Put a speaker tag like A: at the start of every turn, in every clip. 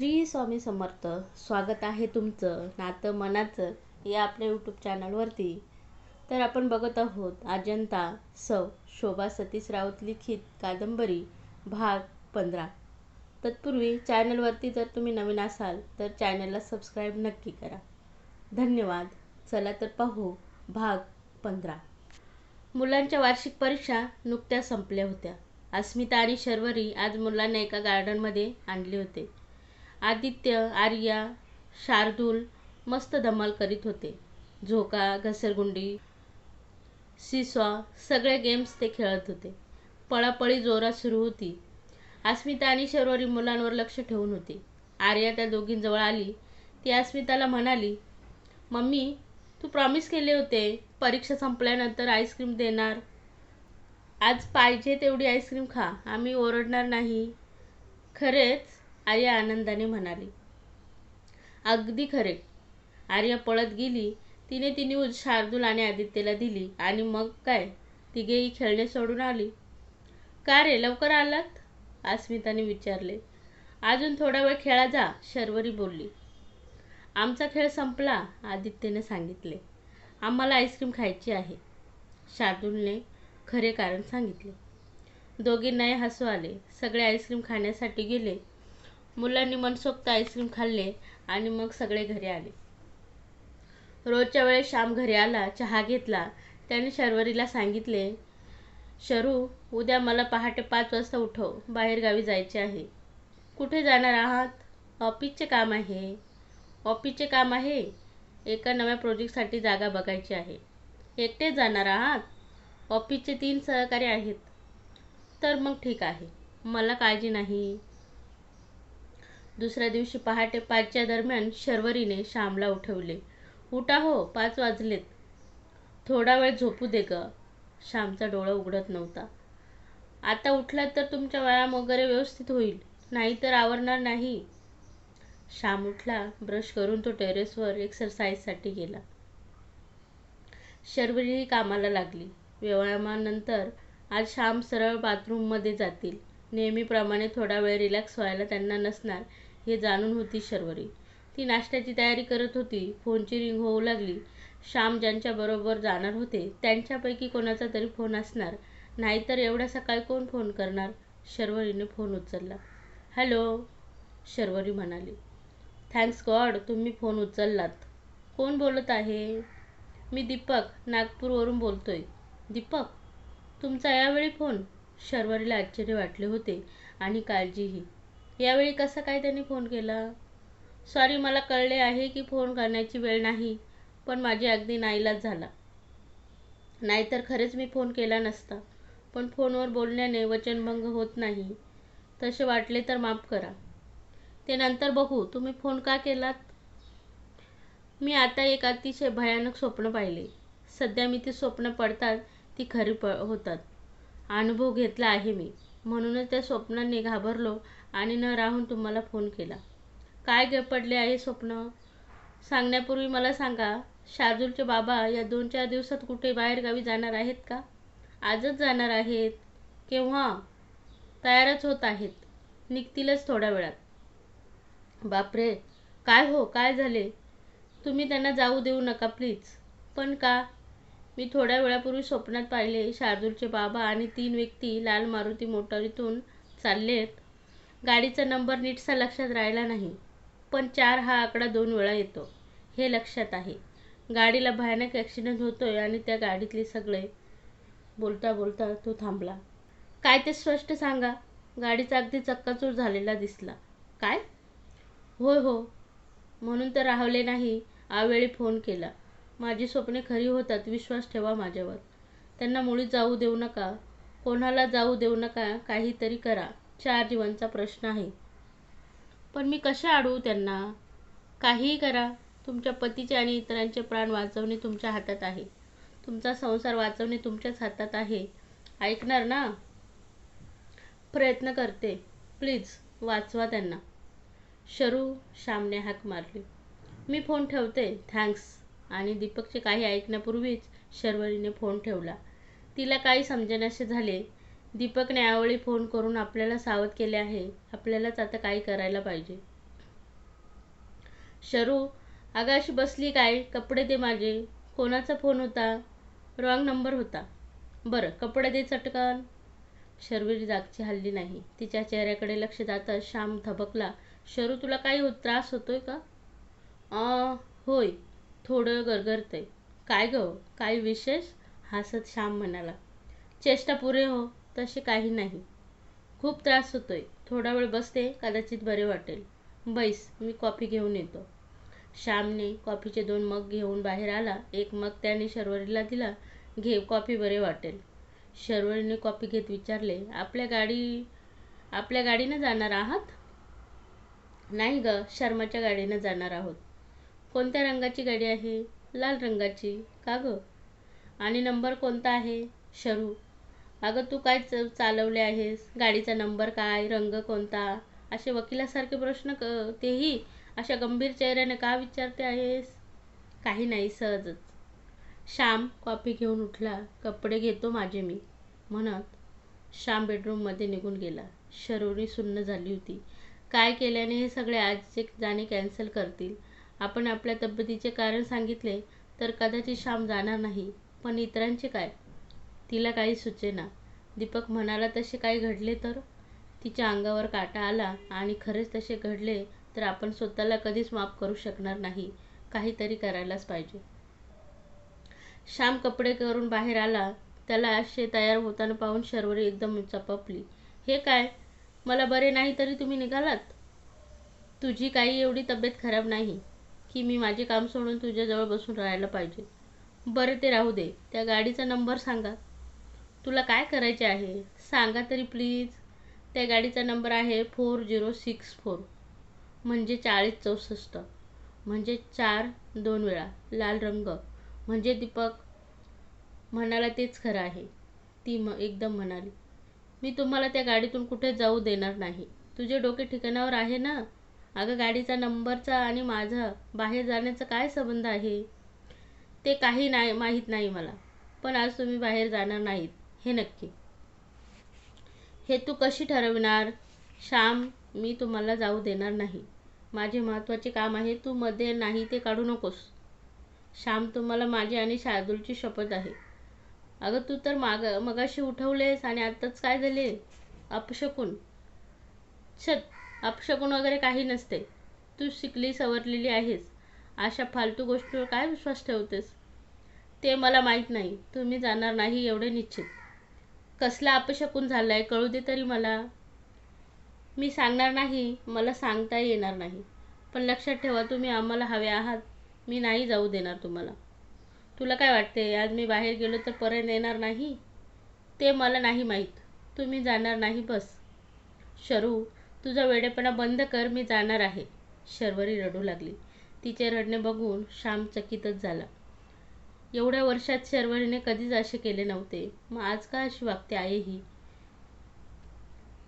A: श्री स्वामी समर्थ स्वागत आहे तुमचं नातं मनाचं या आपल्या यूट्यूब चॅनलवरती तर आपण बघत आहोत अजंता सौ शोभा सतीश राऊत लिखित कादंबरी भाग पंधरा. तत्पूर्वी चॅनलवरती जर तुम्ही नवीन असाल तर चॅनलला सबस्क्राईब नक्की करा. धन्यवाद. चला तर पाहू भाग पंधरा. मुलांच्या वार्षिक परीक्षा नुकत्याच संपल्या होत्या. अस्मिता आणि शर्वरी आज मुलांना एका गार्डनमध्ये आणले होते. आदित्य आर्या शार्दूल मस्त धमाल करीत होते. झोका घसरगुंडी सिसॉ सगळे गेम्स ते खेळत होते. पळापळी जोरात सुरू होती. अस्मिता आणि शर्वरी मुलांवर लक्ष ठेवून होती. आर्या त्या दोघींजवळ आली. ती अस्मिताला म्हणाली मम्मी तू प्रॉमिस केले होते परीक्षा संपल्यानंतर आईस्क्रीम देणार. आज पाहिजे तेवढी आईस्क्रीम खा. आम्ही ओरडणार नाही. खरेच? आर्य आनंदाने म्हणाली. अगदी खरे. आर्य पळत गेली. तिने ती न्यूज शार्दूल आणि आदित्यला दिली. आणि मग काय? तिघेही खेळणे सोडून आली. का रे? लवकर आलात? अस्मिताने विचारले. अजून थोडा वेळ खेळा जा शर्वरी बोलली. आमचा खेळ संपला आदित्यने सांगितले. आम्हाला आईस्क्रीम खायची आहे. शार्दूलने खरे कारण सांगितले. दोघींनाही हसू आले. सगळे आईस्क्रीम खाण्यासाठी गेले. मुलांनी मनसोक्त आईस्क्रीम खाल्ले आणि मग सगळे घरी आले. रोजच्या वेळेस श्याम घरी आला चहा घेतला. त्याने शर्वरीला सांगितले शरू उद्या मला पहाटे पाच वाजता उठव बाहेरगावी जायचे आहे. कुठे जाणार आहात? ऑफिसचे काम आहे. ऑफिसचे काम आहे? एका नव्या प्रोजेक्टसाठी जागा बघायची आहे. एकटेच जाणार आहात? ऑफिसचे तीन सहकारी आहेत. तर मग ठीक आहे. मला काळजी नाही. दुसऱ्या दिवशी पहाटे पाचच्या दरम्यान शर्वरीने श्यामला उठवले. उठा हो पाच वाजलेत. थोडा वेळ झोपू दे ग. श्यामचा डोळा उघडत नव्हता. आता उठलात तर तुमचा व्यायाम वगैरे व्यवस्थित होईल. नाहीतर आवरणार नाही. श्याम उठला ब्रश करून तो टेरेसवर एक्सरसाइजसाठी गेला. शर्वरीही कामाला लागली. व्यायामानंतर आज श्याम सरळ बाथरूममध्ये जातील. नेहमीप्रमाणे थोडा वेळ रिलॅक्स व्हायला त्यांना नसणार. हे जाणून होती शर्वरी. ती नाश्त्याची तयारी करत होती. फोनची रिंग होऊ लागली. श्याम ज्यांच्याबरोबर जाणार होते त्यांच्यापैकी कोणाचा तरी फोन असणार. नाहीतर एवढ्या सकाळी कोण फोन करणार? शर्वरीने फोन उचलला. हॅलो शर्वरी म्हणाली. थँक्स गॉड तुम्ही फोन उचललात. कोण बोलत आहे? मी दीपक नागपूरवरून बोलतोय. दीपक तुमचा यावेळी फोन? शर्वरीला आश्चर्य वाटले होते आणि काळजीही. यावेळी कसा काय त्यांनी फोन केला? सॉरी मला कळले आहे की फोन करण्याची वेळ नाही पण माझी अगदी नाईलाज झाला. नाहीतर खरेच मी फोन केला नसता पण फोनवर बोलण्याने वचनभंग होत नाही. तसे वाटले तर माफ करा. ते नंतर बघू तुम्ही फोन का केलात? मी आता एक अतिशय भयानक स्वप्न पाहिले. सध्या मी ती स्वप्न पडतात ती खरी प होतात. अनुभव घेतला आहे मी. म्हणूनच त्या स्वप्नांनी घाबरलो आणि न राहून तुम्हाला फोन केला. काय गे पडले आहे स्वप्न? सांगण्यापूर्वी मला सांगा शार्दूलचे बाबा या दोन चार दिवसात कुठे बाहेरगावी जाणार आहेत का? आजच जाणार आहेत केव्हा? तयारच होत आहेत. निघतीलच थोड्या वेळात. बापरे! काय हो? काय झाले? तुम्ही त्यांना जाऊ देऊ नका प्लीज. पण का? मी थोड्या वेळापूर्वी स्वप्नात पाहिले शार्दूलचे बाबा आणि तीन व्यक्ती लाल मारुती मोटारीतून चाललेत. गाडीचा नंबर नीटसा लक्षात राहिला नाही. पण चार हा आकडा दोन वेळा येतो. हे लक्षात आहे. गाडीला भयानक ॲक्सिडेंट होतोय आणि त्या गाडीतले सगळे बोलता बोलता तो थांबला. काय ते स्पष्ट सांगा? गाडीचा अगदी चक्काचूर झालेला दिसला. काय? होय हो. म्हणून तर राहवले नाही आवेळी फोन केला. माझी स्वप्ने खरी होतात विश्वास ठेवा माझ्यावर. त्यांना मुळी जाऊ देऊ नका. कोणाला जाऊ देऊ नका काहीतरी करा. चार जीवांचा प्रश्न आहे. पण मी कसे अडवू त्यांना? काहीही करा. तुमच्या पतीचे आणि इतरांचे प्राण वाचवणे तुमच्या हातात आहे. तुमचा संसार वाचवणे तुमच्याच हातात आहे. ऐकणार ना? प्रयत्न करते. प्लीज वाचवा त्यांना. शरू श्यामने हाक मारली. मी फोन ठेवते. थँक्स. आणि दीपकचे काही ऐकण्यापूर्वीच शर्वरीने फोन ठेवला. तिला काही समजेनासे झाले. दीपकने यावेळी फोन करून आपल्याला सावध केले आहे. आपल्यालाच आता काय करायला पाहिजे. शरू आगाशी बसली काय? कपडे दे माझे कोणाचा फोन होता? रॉंग नंबर होता. बरं कपडे दे चटकन. शर्वीर जागची हल्ली नाही. तिच्या चेहऱ्याकडे लक्ष जाताच श्याम धबकला शरू तुला काही हो त्रास होतोय का? अं, होय. थोडं गरगरतंय. काय गं? काही विशेष? हसत श्याम म्हणाला. चेष्टा पुरे हो. तसे काही नाही. खूप त्रास होतोय. थोडा वेळ बसते कदाचित बरे वाटेल. बैस मी कॉफी घेऊन येतो. श्यामने कॉफीचे दोन मग घेऊन बाहेर आला. एक मग त्याने शर्वरीला दिला. घे कॉफी बरे वाटेल. शर्वरीने कॉफी घेत विचारले आपल्या गाडी आपल्या गाडीनं जाणार आहात? नाही ग शर्माच्या गाडीनं जाणार आहोत. कोणत्या रंगाची गाडी आहे? लाल रंगाची. का ग? आणि नंबर कोणता आहे? शरू. अगं तू काय च चालवले आहेस? गाडीचा नंबर काय? रंग कोणता? असे वकिलासारखे प्रश्न क तेही अशा गंभीर चेहऱ्याने का विचारते आहेस? काही नाही सहजच. श्याम कॉफी घेऊन उठला. कपडे घेतो माझे मी. म्हणत श्याम बेडरूममध्ये निघून गेला. शरोरी सुन्न झाली होती. काय केल्याने हे सगळे आजचे जाणे कॅन्सल करतील? आपण आपल्या तब्येतीचे कारण सांगितले तर कदाचित श्याम जाणार नाही. पण इतरांचे काय? तिला काही सुचेना. दीपक म्हणाला तसे काही घडले तर? तिच्या अंगावर काटा आला आणि खरेच तसे घडले तर आपण स्वतःला कधीच माफ करू शकणार नाही. काहीतरी करायलाच पाहिजे. श्याम कपडे करून बाहेर आला. त्याला असे तयार होताना पाहून शर्वरी एकदम चपपली. हे काय? मला बरे नाही तरी तुम्ही निघालात? तुझी काही एवढी तब्येत खराब नाही की मी माझे काम सोडून तुझ्याजवळ बसून राहायला पाहिजे. बरं ते राहू दे. त्या गाडीचा नंबर सांगा. तुला काय करायचे आहे? सांगा तरी प्लीज. त्या गाडीचा नंबर आहे फोर झिरो सिक्स फोर. म्हणजे चाळीस चौसष्ट. म्हणजे चार दोन वेळा. लाल रंग. म्हणजे दीपक म्हणाला तेच खरं आहे. ती म एकदम म्हणाली. मी तुम्हाला त्या गाडीतून कुठे जाऊ देणार नाही. तुझे डोके ठिकाणावर आहे ना? अगं गाडीचा नंबरचा आणि माझा बाहेर जाण्याचा काय संबंध आहे? ते काही नाही माहीत नाही मला. पण आज तुम्ही बाहेर जाणार नाहीत. हे नक्की. हे तू कशी ठरविणार? श्याम मी तुम्हाला जाऊ देणार नाही. माझे महत्त्वाचे काम आहे तू मध्ये नाही ते काढू नकोस. श्याम तुम्हाला माझी आणि शार्दूलची शपथ आहे. अगं तू तर माग मगाशी उठवलेस आणि आत्ताच काय झाले? अपशकून. छत अपशकून वगैरे काही नसते. तू शिकली सवरलेली आहेस. अशा फालतू गोष्टीवर काय विश्वास ठेवतेस? ते मला माहीत नाही. तुम्ही जाणार नाही एवढे निश्चित. कसला अपशकून झाला आहे कळू दे तरी मला. मी सांगणार नाही मला सांगता येणार नाही. पण लक्षात ठेवा तुम्ही आम्हाला हवे आहात. मी नाही जाऊ देणार तुम्हाला. तुला काय वाटते आज मी बाहेर गेलो तर परत येणार नाही? ते मला नाही माहीत. तुम्ही जाणार नाही बस. शरू तुझा वेडेपणा बंद कर मी जाणार आहे. शर्वरी रडू लागली. तिचे रडणे बघून श्याम चकितच झाला. एवढ्या वर्षात शर्वरीने कधीच असे केले नव्हते. मग आज का अशी वागते आहे ही?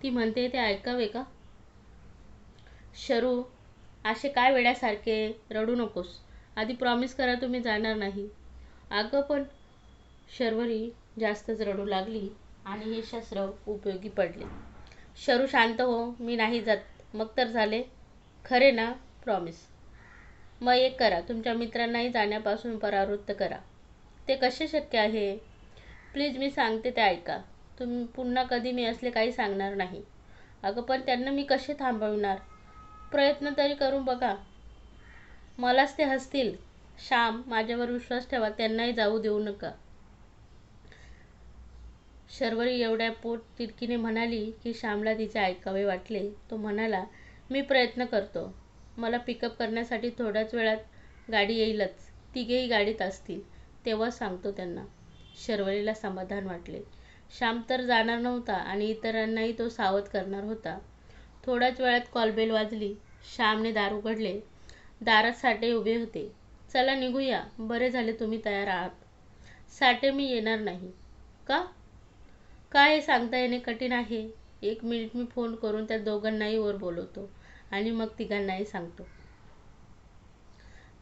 A: ती म्हणते ते ऐकावे का? शरू असे काय वेड्यासारखे? रडू नकोस. आधी प्रॉमिस करा तुम्ही जाणार नाही. अगं पण शर्वरी जास्तच रडू लागली आणि हे शस्त्र उपयोगी पडले. शरू शांत हो. मी नाही जात. मग तर झाले. खरे ना? प्रॉमिस मग एक करा. तुमच्या मित्रांनाही जाण्यापासून परावृत्त करा. ते कसे शक्य आहे? प्लीज मी सांगते ते ऐका. तुम्ही पुन्हा कधी मी असले काही सांगणार नाही. अगं पण त्यांना मी कसे थांबवणार? प्रयत्न तरी करून बघा. मलाच ते हसतील. श्याम माझ्यावर विश्वास ठेवा त्यांनाही जाऊ देऊ नका. शर्वरी एवढ्या पोट तिरकीने म्हणाली की श्यामला तिचे ऐकावे वाटले. तो म्हणाला मी प्रयत्न करतो. मला पिकअप करण्यासाठी थोड्याच वेळात गाडी येईलच. तिघेही गाडीत असतील. तेव्हा सांगतो त्यांना. शर्वरीला समाधान वाटले. श्याम तर जाणार नव्हता आणि इतरांनाही तो सावध करणार होता. थोड्याच वेळात कॉलबेल वाजली. श्यामने दार उघडले. दारात साठे उभे होते. चला निघूया. बरे झाले तुम्ही तयार आहात. साठे मी येणार नाही. का? काय सांगता येणे कठीण आहे? एक मिनिट मी फोन करून त्या दोघांनाही वर बोलवतो आणि मग तिघांनाही सांगतो.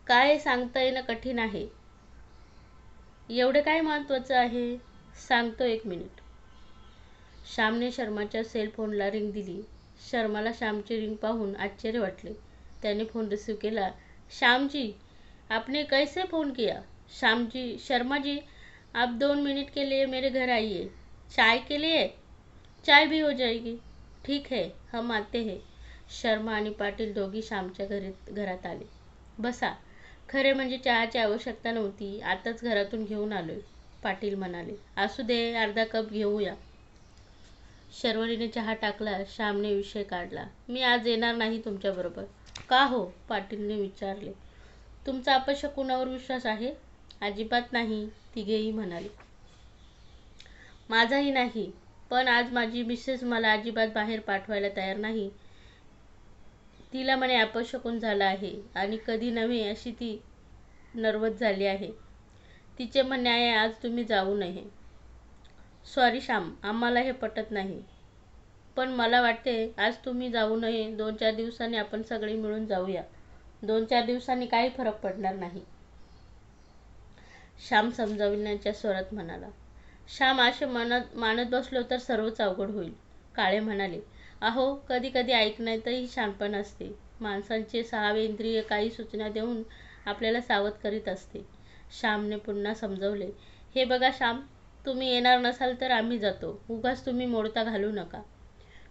A: काय सांगता येणं कठीण आहे? एवढे काय महत्त्वाचं आहे? सांगतो एक मिनिट. श्यामने शर्माच्या सेल फोनला रिंग दिली. शर्माला श्यामची रिंग पाहून आश्चर्य वाटले. त्याने फोन रिसीव केला. श्यामजी आपने कैसे फ़ोन किया? श्यामजी शर्मा जी आप दोन मिनट के लिए मेरे घर आइए. चाय के लिए? चाय भी हो जाएगी. ठीक है हम आते हैं. शर्मा आणि पाटील दोघी श्यामच्या घरी घरात आले. बसा खरे म्हणजे चहाची आवश्यकता नव्हती. आताच घरातून घेऊन आलोय. पाटील म्हणाले असू दे अर्धा कप घेऊया. शर्वरीने चहा टाकला श्यामने विषय काढला. मी आज येणार नाही तुमच्याबरोबर का हो? पाटीलने विचारले. तुमचा अपशकुनावर विश्वास आहे? अजिबात नाही तिघेही म्हणाले. माझाही नाही. पण आज माझी मिसेस मला अजिबात बाहेर पाठवायला तयार नाही. तिला म्हणे अपशकून झाला आहे आणि कधी नव्हे अशी ती नर्वस झाली आहे. तिचे म्हणणे आहे आज तुम्ही जाऊ नये. सॉरी श्याम आम्हाला हे पटत नाही. पण मला वाटते आज तुम्ही जाऊ नये. दोन चार दिवसांनी आपण सगळे मिळून जाऊया. दोन चार दिवसांनी काही फरक पडणार नाही. श्याम समजावण्याच्या स्वरात म्हणाला. श्याम असे मानत मानत बसलो तर सर्वच अवघड होईल. काळे म्हणाले अहो कधी कधी ऐकण्यातही शानपण असते. माणसांचे सहावे इंद्रिय काही सूचना देऊन आपल्याला सावध करीत असते. श्यामने पुन्हा समजवले हे बघा श्याम तुम्ही येणार नसाल तर आम्ही जातो. उगाच तुम्ही मोडता घालू नका.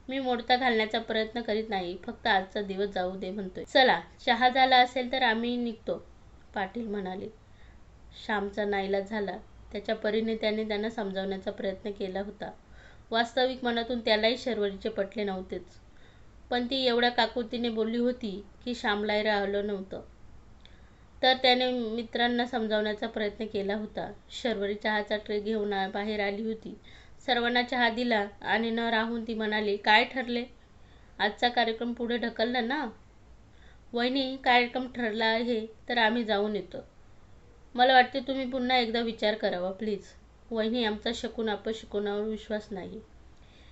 A: मी मोडता घालण्याचा प्रयत्न करीत नाही फक्त आजचा दिवस जाऊ दे म्हणतोय. चला चहा झाला असेल तर आम्ही निघतो पाटील म्हणाले. श्यामचा नाईलाज झाला. त्याच्या परीने त्याने त्यांना समजावण्याचा प्रयत्न केला होता. वास्तविक मनातून त्यालाही शर्वरीचे पटले नव्हतेच. पण ती एवढ्या काकुतीने बोलली होती की श्यामलाही राहिलं नव्हतं. तर त्याने मित्रांना समजावण्याचा प्रयत्न केला होता. शर्वरी चहाचा ट्रे घेऊन बाहेर आली होती. सर्वांना चहा दिला आणि न राहून ती म्हणाली काय ठरले? आजचा कार्यक्रम पुढे ढकलला ना? वहिनी कार्यक्रम ठरला आहे तर आम्ही जाऊन येतो. मला वाटते तुम्ही पुन्हा एकदा विचार करावा प्लीज. वहिनी आमचा शकून अपशकुनावर विश्वास नाही.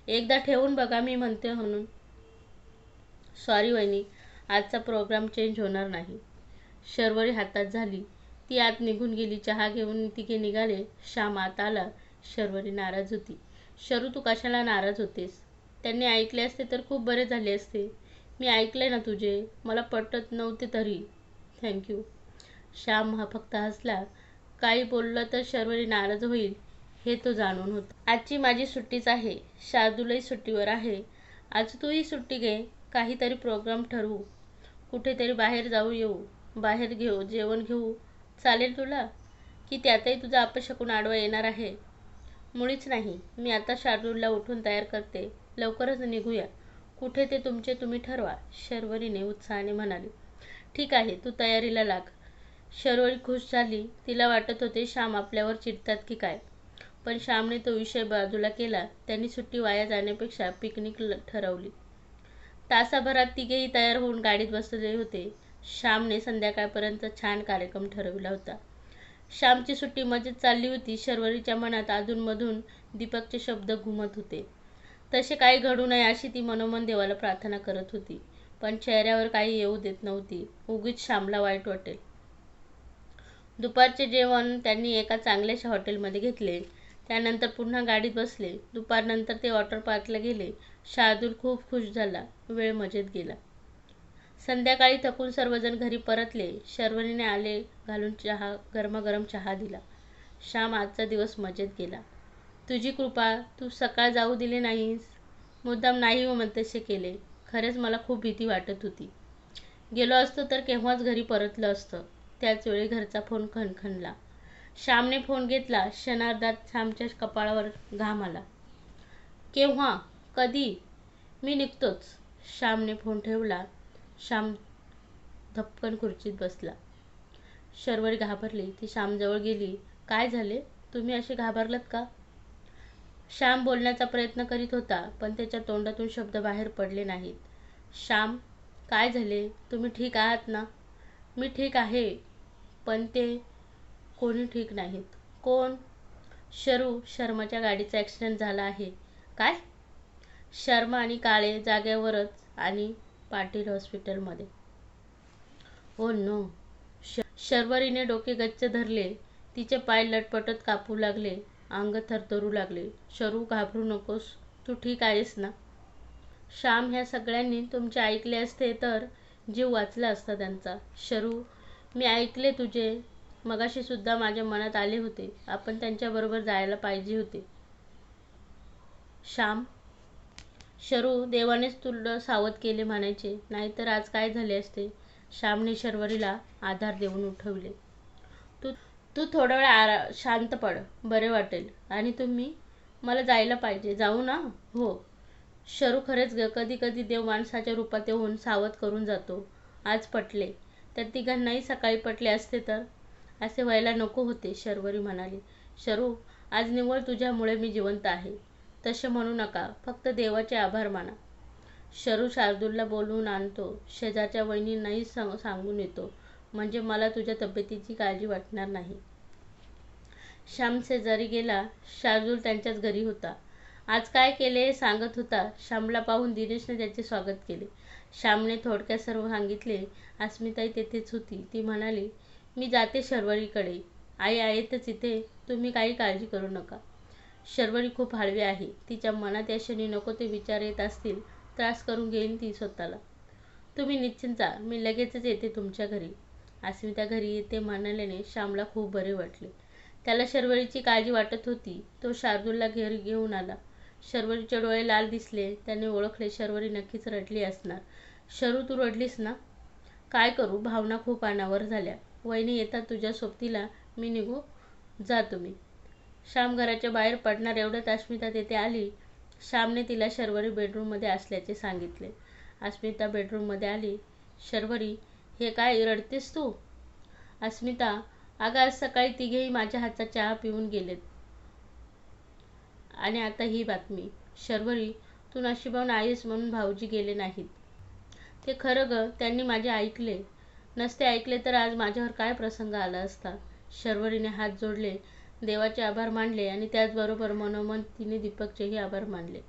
A: एकदा ठेवून बघा मी म्हणते म्हणून. सॉरी वहिनी आजचा प्रोग्राम चेंज होणार नाही. शर्वरी हातात झाली. ती आत निघून गेली. चहा घेऊन तिघे निघाले. श्याम आत आला. शर्वरी नाराज होती. शरू तू कशाला नाराज होतेस? त्यांनी ऐकले असते तर खूप बरे झाले असते. मी ऐकले ना तुझे. मला पटत नव्हते तरी. थँक्यू श्याम हा फक्त हसला. काही बोललं तर शर्वरी नाराज होईल. हे तो जाणून होता. आजची माझी सुट्टीच आहे. शार्दूलही सुट्टीवर आहे. आज तूही सुट्टी घे. काहीतरी प्रोग्राम ठरवू. कुठेतरी बाहेर जाऊ येऊ. बाहेर घेऊ जेवण घेऊ. चालेल तुला? की त्यातही तुझा अपशकून आडवा येणार आहे? मुळीच नाही. मी आता शार्दूलला उठून तयार करते. लवकरच निघूया. कुठे ते तुमचे तुम्ही ठरवा शर्वरीने उत्साहाने म्हणाली. ठीक आहे तू तयारीला लाग. शर्वरी खुश झाली. तिला वाटत होते श्याम आपल्यावर चिडतात की काय? पण श्यामने तो विषय बाजूला केला. त्यांनी सुट्टी वाया जाण्यापेक्षा पिकनिक ल- ठरवली. तासाभरात तिघेही तयार होऊन गाडीत बसले होते. श्यामने संध्याकाळपर्यंत छान कार्यक्रम ठरविला होता. श्यामची सुट्टी मजेत चालली होती. शर्वरीच्या मनात अधूनमधून दीपकचे शब्द घुमत होते. तसे काही घडू नये अशी ती मनोमन देवाला प्रार्थना करत होती. पण चेहऱ्यावर काही येऊ देत नव्हती. उगीच श्यामला वाईट वाटेल. दुपारचे जेवण त्यांनी एका चांगल्याशा हॉटेलमध्ये घेतले. त्यानंतर पुन्हा गाडीत बसले. दुपारनंतर ते वॉटर पार्कला गेले. शार्दूल खूप खुश झाला. वेळ मजेत गेला. संध्याकाळी थकून सर्वजण घरी परतले. शर्वरीने आले घालून चहा गरमागरम चहा दिला. श्याम आजचा दिवस मजेत गेला. तुझी कृपा तू सकाळ जाऊ दिले नाहीस. मुद्दाम नाही हो, व तसे केले. खरेच मला खूप भीती वाटत होती. गेलो असतो तर केव्हाच घरी परतलं असतं. त्याच वेळी घरचा फोन खणखणला. श्यामने फोन घेतला. क्षणार्धात श्यामच्या कपाळावर घाम आला. केव्हा? कधी? मी निघतोच. श्यामने फोन ठेवला. श्याम धपकन खुर्चीत बसला. शर्वरी घाबरली. ती श्यामजवळ गेली. काय झाले? तुम्ही असे घाबरलात का? श्याम बोलण्याचा प्रयत्न करीत होता पण त्याच्या तोंडातून शब्द बाहेर पडले नाहीत. श्याम काय झाले? तुम्ही ठीक आहात ना? मी ठीक आहे पण ते कोणी ठीक नाहीत. कोण? शरू शर्माच्या गाडीचा ॲक्सिडेंट झाला आहे. काय? शर्मा आणि काळे जागेवरच आणि पाटील हॉस्पिटलमध्ये हो नो. श शर्वरीने डोके गच्च धरले. तिचे पाय लटपटत कापू लागले. अंग थरथरू लागले. शरू घाबरू नकोस. तू ठीक आहेस ना? श्याम ह्या सगळ्यांनी तुमचे ऐकले असते तर जीव वाचला असता त्यांचा. शरू मी ऐकले तुझे मगाशी सुद्धा माझ्या मनात आले होते. आपण त्यांच्याबरोबर जायला पाहिजे होते. श्याम शरू देवानेच तुला सावध केले म्हणायचे. नाहीतर आज काय झाले असते? श्यामने शर्वरीला आधार देऊन उठवले. तू तू थोडा वेळ आरा शांत पड. बरे वाटेल. आणि तुम्ही? मला जायला पाहिजे. जाऊ ना? हो. शरू खरेच ग कधी कधी देव माणसाच्या रूपात येऊन सावध करून जातो. आज पटले. त्या तिघांनाही सकाळी पटले असते तर? असे व्हायला नको होते शर्वरी म्हणाली. शरू आज निव्वळ तुझ्यामुळे मी जिवंत आहे. तसे म्हणू नका फक्त देवाचे आभार माना. शरू शार्दूलला बोलवून आणतो. शेजारच्या वहिनींनाही सांगून येतो. म्हणजे मला तुझ्या तब्येतीची काळजी वाटणार नाही. श्याम शेजारी गेला. शार्दूल त्यांच्याच घरी होता. आज काय केले हे सांगत होता. श्यामला पाहून दिनेशने त्याचे स्वागत केले. श्यामने थोडक्यात सर्व सांगितले. अस्मिताई तेथेच होती. ती म्हणाली मी जाते शर्वरीकडे. आई आहेतच इथे तुम्ही काही काळजी करू नका. शर्वरी खूप हळवी आहे. तिच्या मनात या क्षणी नको ते विचार येत असतील. त्रास करून घेईन ती स्वतःला. तुम्ही निश्चिंत जा. मी लगेचच येते तुमच्या घरी. अस्मिता घरी येते म्हणाल्याने श्यामला खूप बरे वाटले. त्याला शर्वरीची काळजी वाटत होती. तो शार्दूलला घरी घेऊन आला. शर्वरीचे डोळे लाल दिसले. त्याने ओळखले शर्वरी नक्कीच रडली असणार. शरू तू रडलीस ना? काय करू? भावना खूप अनावर झाल्या. वहिनी येतात तुझ्या सोबतीला. मी निघू. जा तुम्ही. श्याम घराच्या बाहेर पडणार एवढ्यात अस्मिता तेथे आली. श्यामने तिला शर्वरी बेडरूममध्ये असल्याचे सांगितले. अस्मिता बेडरूममध्ये आली. शर्वरी हे काय रडतेस तू? अस्मिता अगं आज सकाळी तिघेही माझ्या हातचा चहा पिऊन गेलेत. आणि आता ही बातमी. शर्वरी तू नशिबावून आईस म्हणून भाऊजी गेले नाहीत. ते खरं ग त्यांनी माझे ऐकले. नसते ऐकले तर आज माझ्यावर काय प्रसंग आला असता? शर्वरीने हात जोडले देवाचे आभार मानले आणि त्याचबरोबर मनोमन तिने दीपकचेही आभार मानले.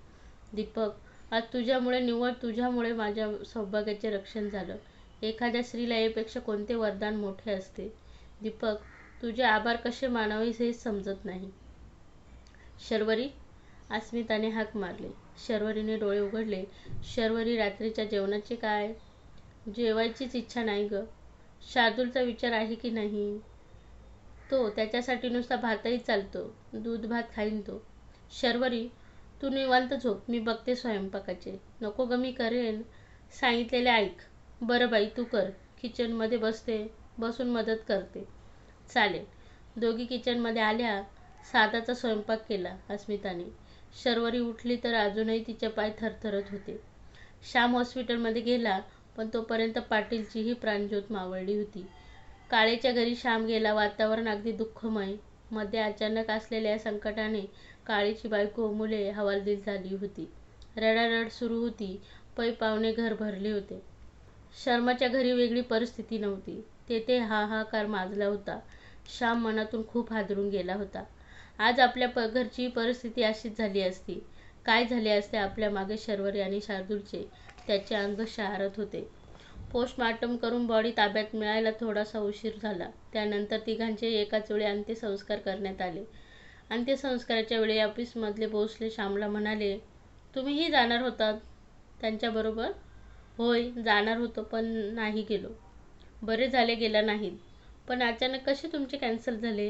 A: दीपक आज तुझ्यामुळे निव्वळ तुझ्यामुळे माझ्या सौभाग्याचे रक्षण झालं. एखाद्या स्त्रीला यापेक्षा कोणते वरदान मोठे असते? दीपक तुझे आभार कसे मानावे हे समजत नाही. शर्वरी अस्मिताने हाक मारले. शर्वरीने डोळे उघडले. शर्वरी रात्रीच्या जेवणाचे काय? जेवायचीच इच्छा नाही ग. शार्दूलचा विचार आहे की नाही? तो त्याच्यासाठी नुसता भातही चालतो दूध भात खाईन तो शर्वरी तू निवांत झोप मी बघते स्वयंपाकाचे. नको ग मी करेन. सांगितलेले ऐक. बरं बाई तू कर. किचनमध्ये बसते बसून मदत करते. चालेल. दोघी किचनमध्ये आल्या साधाचा स्वयंपाक केला अस्मिताने. शर्वरी उठली तर अजूनही तिचे पाय थरथरत होते. श्याम हॉस्पिटलमध्ये गेला पण तोपर्यंत पाटीलचीही प्राणज्योत मावळली होती. काळेच्या घरी श्याम गेला वातावरण अगदी दुःखमय. मध्ये अचानक असलेल्या संकटाने काळीची बायको मुले हवालदिल झाली होती. रडारड सुरू होती. पै पावणे घर भरले होते. शर्माच्या घरी वेगळी परिस्थिती नव्हती. तेथे हाहाकार माजला होता. श्याम मनातून खूप हादरून गेला होता. आज आपल्या प घरची परिस्थिती अशीच झाली असती. काय झाले असते आपल्या मागे शर्वरी आणि शार्दूलचे? त्याचे अंग शहारत होते. पोस्टमार्टम करून बॉडी ताब्यात मिळायला थोडासा उशीर झाला. त्यानंतर तिघांचे एकाच वेळी अंत्यसंस्कार करण्यात आले. अंत्यसंस्काराच्या वेळी ऑफिसमधले भोसले श्यामला म्हणाले तुम्हीही जाणार होतात त्यांच्याबरोबर? होय जाणार होतो पण नाही गेलो. बरे झाले गेला नाहीत पण अचानक कसे तुमचे कॅन्सल झाले?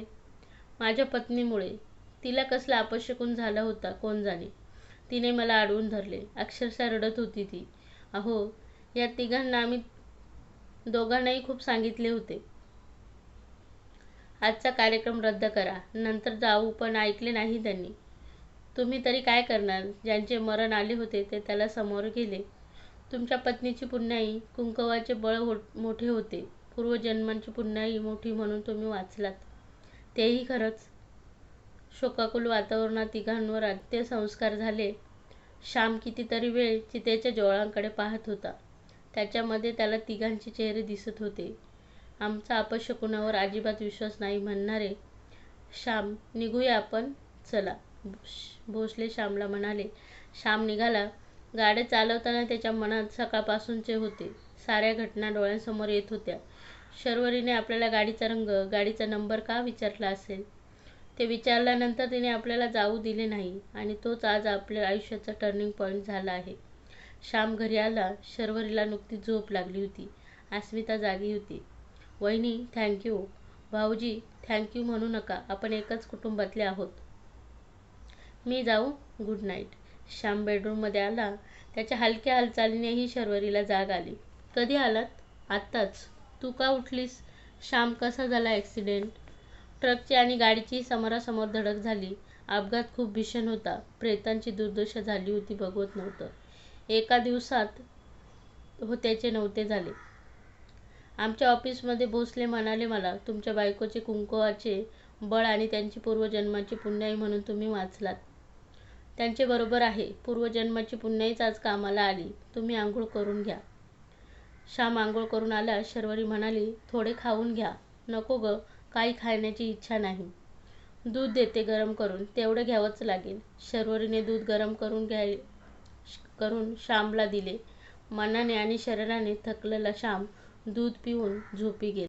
A: माझ्या पत्नीमुळे. तिला कसला अपशकून झाला होता कोण जाणे? तिने मला अडवून धरले. अक्षरशः रडत होती ती. अहो या तिघांना आम्ही दोघांनाही खूप सांगितले होते. आजचा कार्यक्रम रद्द करा नंतर जाऊ पण ऐकले नाही त्यांनी. तुम्ही तरी काय करणार? ज्यांचे मरण आले होते ते त्याला समोर गेले. तुमच्या पत्नीची पुण्याई कुंकवाचे बळ हो मोठे होते. पूर्वजन्मांची पुण्याई मोठी म्हणून तुम्ही वाचलात. तेही खरंच. शोकाकुल वातावरणात तिघांवर अंत्यसंस्कार झाले. श्याम कितीतरी वेळ चितेच्या जोळांकडे पाहत होता. त्याच्यामध्ये त्याला तिघांचे चेहरे दिसत होते. आमचा अपशकुनावर अजिबात विश्वास नाही म्हणणारे श्याम निघूया आपण? चला. भोसले श्यामला म्हणाले श्याम निघाला. गाड्या चालवताना त्याच्या मनात सकाळपासूनचे होते. साऱ्या घटना डोळ्यांसमोर येत होत्या. शर्वरीने आपल्याला गाडीचा रंग गाडीचा नंबर का विचारला असेल? ते विचारल्यानंतर तिने आपल्याला जाऊ दिले नाही आणि तोच आज आपल्या आयुष्याचा टर्निंग पॉईंट झाला आहे. श्याम घरी आला शर्वरीला नुकतीच झोप लागली होती. अस्मिता जागी होती. वहिनी थँक्यू भाऊजी थँक्यू म्हणू नका आपण एकाच कुटुंबातले आहोत. मी जाऊ गुड नाईट श्याम बेडरूममध्ये आला. त्याच्या हलक्या हालचालीनेही शर्वरीला जाग आली. कधी आलात? आत्ताच. तू का उठलीस? श्याम कसा झाला ॲक्सिडेंट ट्रकची आणि गाडीची समोरासमोर धडक झाली. अपघात खूप भीषण होता. प्रेतांची दुर्दशा झाली होती बघवत नव्हतं. एका दिवसात होत्याचे नव्हते झाले. आमच्या ऑफिसमध्ये भोसले म्हणाले मला तुमच्या बायकोचे कुंकवाचे बळ आणि त्यांची पूर्वजन्माची पुण्याई म्हणून तुम्ही वाचलात. त्यांचे बरोबर आहे. पूर्वजन्माची पुण्याईच आज कामाला आली. तुम्ही आंघोळ करून घ्या. श्याम आंघोळ करून आला शर्वरी म्हणाली थोडे खाऊन घ्या. नको ग. काही खाण्याची इच्छा नाही. दूध देते गरम करून तेवढं घ्यावंच लागेल. शर्वरीने दूध गरम करून घ्याय करून श्यामला दिले. मनाने आणि शरीराने थकलेला श्याम दूध पिऊन झोपी गेला.